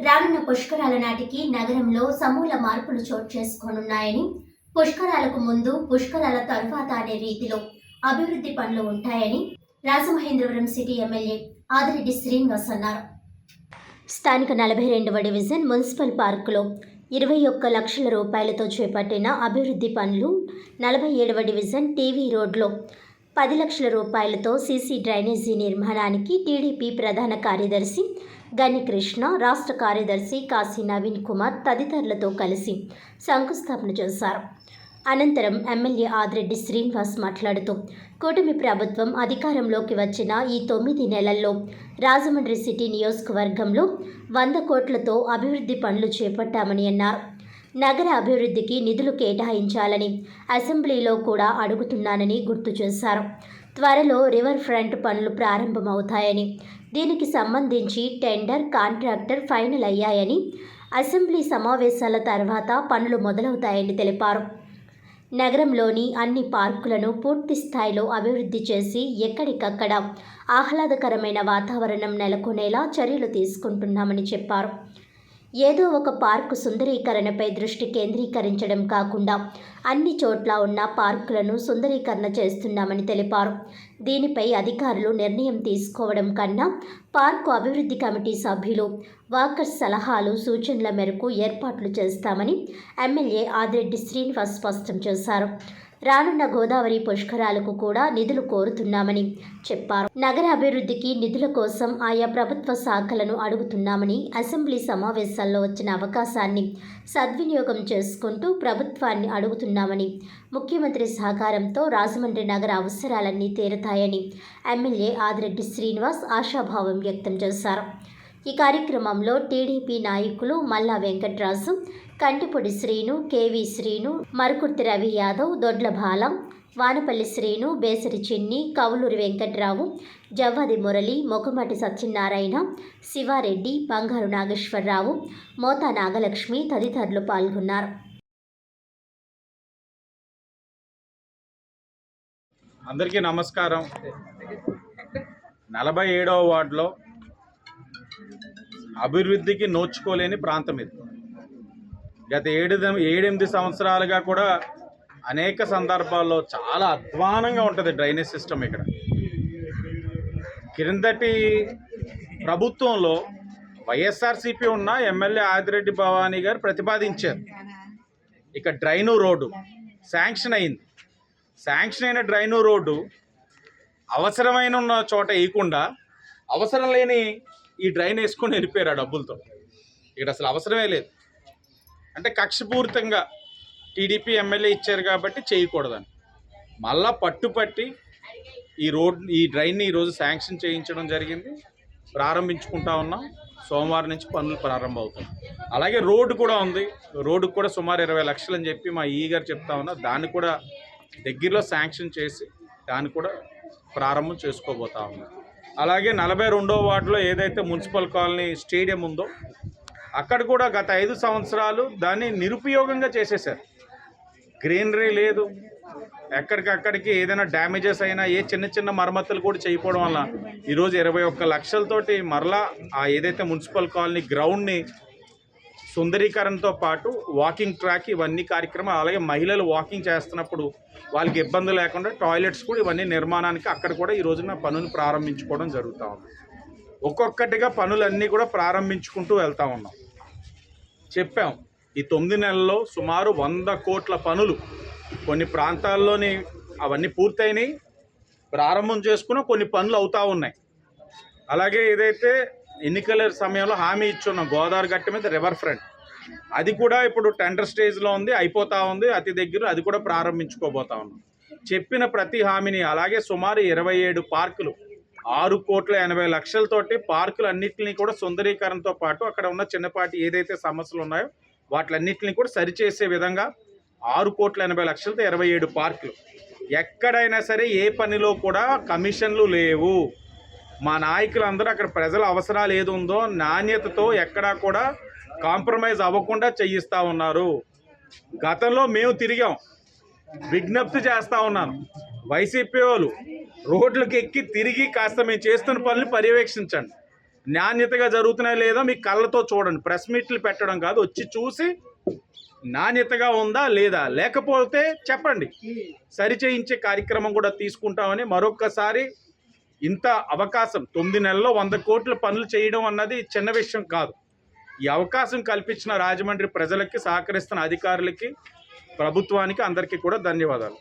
రానున్న పుష్కరాల నాటికి నగరంలో సమూల మార్పులు చోటు చేసుకోనున్నాయని పుష్కరాలకు ముందు పుష్కరాల తరువాత అనే రీతిలో అభివృద్ధి పనులు ఉంటాయని రాజమహేంద్రవరం సిటీ ఎమ్మెల్యే ఆదిరెడ్డి శ్రీనివాస్ అన్నారు. స్థానిక నలభై రెండవ డివిజన్ మున్సిపల్ పార్కులో ఇరవై ఒక్క లక్షల రూపాయలతో చేపట్టిన అభివృద్ధి పనులు నలభై ఏడవ డివిజన్ టీవీ రోడ్లో పది లక్షల రూపాయలతో సీసీ డ్రైనేజీ నిర్మాణానికి టీడీపీ ప్రధాన కార్యదర్శి గని కృష్ణ రాష్ట్ర కార్యదర్శి కాశీ నవీన్ కుమార్ తదితరులతో కలిసి శంకుస్థాపన చేశారు. అనంతరం ఎమ్మెల్యే ఆదిరెడ్డి శ్రీనివాస్ మాట్లాడుతూ కూటమి ప్రభుత్వం అధికారంలోకి వచ్చిన ఈ తొమ్మిది నెలల్లో రాజమండ్రి సిటీ నియోజకవర్గంలో వంద కోట్లతో అభివృద్ధి పనులు చేపట్టామని అన్నారు. నగర అభివృద్ధికి నిధులు కేటాయించాలని అసెంబ్లీలో కూడా అడుగుతున్నానని గుర్తు చేశారు. త్వరలో రివర్ ఫ్రంట్ పనులు ప్రారంభమవుతాయని దీనికి సంబంధించి టెండర్ కాంట్రాక్టర్ ఫైనల్ అయ్యాయని అసెంబ్లీ సమావేశాల తర్వాత పనులు మొదలవుతాయని తెలిపారు. నగరంలోని అన్ని పార్కులను పూర్తి స్థాయిలో అభివృద్ధి చేసి ఎక్కడికక్కడ ఆహ్లాదకరమైన వాతావరణం నెలకొనేలా చర్యలు తీసుకుంటున్నామని చెప్పారు. ఏదో ఒక పార్కు సుందరీకరణపై దృష్టి కేంద్రీకరించడం కాకుండా అన్ని చోట్ల ఉన్న పార్కులను సుందరీకరణ చేస్తున్నామని తెలిపారు. దీనిపై అధికారులు నిర్ణయం తీసుకోవడం కన్నా పార్కు అభివృద్ధి కమిటీ సభ్యులు వాకర్స్ సలహాలు సూచనల మేరకు ఏర్పాట్లు చేస్తామని ఎమ్మెల్యే ఆదిరెడ్డి శ్రీనివాస్ స్పష్టం చేశారు. రానున్న గోదావరి పుష్కరాలకు కూడా నిధులు కోరుతున్నామని చెప్పారు. నగర అభివృద్ధికి నిధుల కోసం ఆయా ప్రభుత్వ శాఖలను అడుగుతున్నామని అసెంబ్లీ సమావేశాల్లో వచ్చిన అవకాశాన్ని సద్వినియోగం చేసుకుంటూ ప్రభుత్వాన్ని అడుగుతున్నామని ముఖ్యమంత్రి సహకారంతో రాజమండ్రి నగర అవసరాలన్నీ తీరుతాయని ఎమ్మెల్యే ఆదిరెడ్డి శ్రీనివాస్ ఆశాభావం వ్యక్తం చేశారు. ఈ కార్యక్రమంలో టీడీపీ నాయకులు మల్లా వెంకట్రాజు కంటిపొడి శ్రీను కేవీ శ్రీను మరుకుర్తి రవి యాదవ్ దొడ్ల బాలం వానపల్లి శ్రీను బేసరి చిన్ని కవులూరి వెంకట్రావు జవ్వాది మురళి మొకమటి సత్యనారాయణ శివారెడ్డి బంగారు నాగేశ్వరరావు మోతా నాగలక్ష్మి తదితరులు పాల్గొన్నారు. అందరికీ నమస్కారం. నలభై ఏడవ వార్డులో అభివృద్ధికి నోచుకోలేని ప్రాంతం ఇది. గత ఏడు ఏడెనిమిది సంవత్సరాలుగా కూడా అనేక సందర్భాల్లో చాలా అధ్వానంగా ఉంటుంది డ్రైనేజ్ సిస్టమ్ ఇక్కడ. క్రిందటి ప్రభుత్వంలో వైఎస్ఆర్సీపీ ఉన్న ఎమ్మెల్యే ఆదిరెడ్డి భవానీ గారు ప్రతిపాదించారు. ఇక డ్రైను రోడ్డు శాంక్షన్ అయింది. శాంక్షన్ అయిన డ్రైను రోడ్డు అవసరమైన ఉన్న చోట వేయకుండా అవసరం లేని ఈ డ్రైన్ వేసుకొని వెళ్ళిపోయారు ఆ డబ్బులతో. ఇక్కడ అసలు అవసరమే లేదు. అంటే కక్షపూరితంగా టీడీపీ ఎమ్మెల్యే ఇచ్చారు కాబట్టి చేయకూడదని మళ్ళా పట్టుపట్టి ఈ రోడ్ ఈ డ్రైన్ని ఈరోజు శాంక్షన్ చేయించడం జరిగింది. ప్రారంభించుకుంటా ఉన్నాం. సోమవారం నుంచి పనులు ప్రారంభమవుతుంది అలాగే రోడ్డు కూడా ఉంది. రోడ్డుకు కూడా సుమారు ఇరవై లక్షలు అని చెప్పి మా ఈ గారు చెప్తా ఉన్నా దాన్ని కూడా దగ్గరలో శాంక్షన్ చేసి దాన్ని కూడా ప్రారంభం చేసుకోబోతా ఉన్నాం. అలాగే నలభై రెండో వార్డులో ఏదైతే మున్సిపల్ కాలనీ స్టేడియం ఉందో అక్కడ కూడా గత ఐదు సంవత్సరాలు దాన్ని నిరుపయోగంగా చేసేసారు గ్రీనరీ లేదు. ఎక్కడికక్కడికి ఏదైనా డ్యామేజెస్ అయినా ఏ చిన్న చిన్న మరమ్మతులు కూడా చేయకపోవడం వల్ల ఈరోజు ఇరవై ఒక్క లక్షలతోటి మరలా ఆ ఏదైతే మున్సిపల్ కాలనీ గ్రౌండ్ని సుందరీకరణతో పాటు వాకింగ్ ట్రాక్ ఇవన్నీ కార్యక్రమాలు అలాగే మహిళలు వాకింగ్ చేస్తున్నప్పుడు వాళ్ళకి ఇబ్బంది లేకుండా టాయిలెట్స్ కూడా ఇవన్నీ నిర్మాణానికి అక్కడ కూడా ఈ రోజున పనులు ప్రారంభించుకోవడం జరుగుతూ ఉంది. ఒక్కొక్కటిగా పనులన్నీ కూడా ప్రారంభించుకుంటూ వెళ్తా ఉన్నాం. చెప్పాం ఈ తొమ్మిది నెలల్లో సుమారు వంద కోట్ల పనులు కొన్ని ప్రాంతాల్లోని అవన్నీ పూర్తయినాయి. ప్రారంభం చేసుకున్న కొన్ని పనులు అవుతూ ఉన్నాయి. అలాగే ఏదైతే ఎన్నికల సమయంలో హామీ ఇచ్చున్నాం గోదావరి గట్టి మీద రివర్ ఫ్రంట్ అది కూడా ఇప్పుడు టెండర్ స్టేజ్లో ఉంది అయిపోతూ ఉంది అతి దగ్గర అది కూడా ప్రారంభించుకోబోతా ఉన్నాం. చెప్పిన ప్రతి హామీని అలాగే సుమారు ఇరవై ఏడు పార్కులు ఆరు కోట్ల ఎనభై లక్షలతోటి పార్కులు అన్నింటినీ కూడా సుందరీకరణతో పాటు అక్కడ ఉన్న చిన్నపాటి ఏదైతే సమస్యలు ఉన్నాయో వాటిలన్నింటినీ కూడా సరిచేసే విధంగా ఆరు కోట్ల ఎనభై లక్షలతో ఇరవై ఏడు పార్కులు. ఎక్కడైనా సరే ఏ పనిలో కూడా కమిషన్లు లేవు. మా నాయకులందరూ అక్కడ ప్రజల అవసరాలు ఏది ఉందో నాణ్యతతో ఎక్కడా కూడా కాంప్రమైజ్ అవ్వకుండా చేయిస్తూ ఉన్నారు. గతంలో మేము తిరిగాం. విజ్ఞప్తి చేస్తూ ఉన్నాను. వైసీపీ వాళ్ళు రోడ్లకు ఎక్కి తిరిగి కాస్త మేము చేస్తున్న పనులు పర్యవేక్షించండి. నాణ్యతగా జరుగుతున్నాయో లేదో మీ కళ్ళతో చూడండి. ప్రెస్ మీట్లు పెట్టడం కాదు వచ్చి చూసి నాణ్యతగా ఉందా లేదా? లేకపోతే చెప్పండి. సరి చేయించే కార్యక్రమం కూడా తీసుకుంటామని మరొక్కసారి ఇంత అవకాశం. తొమ్మిది నెలల్లో వంద కోట్ల పనులు చేయడం అన్నది చిన్న విషయం కాదు. ఈ అవకాశం కల్పించిన రాజమండ్రి ప్రజలకి సహకరిస్తున్న అధికారులకి ప్రభుత్వానికి అందరికీ కూడా ధన్యవాదాలు.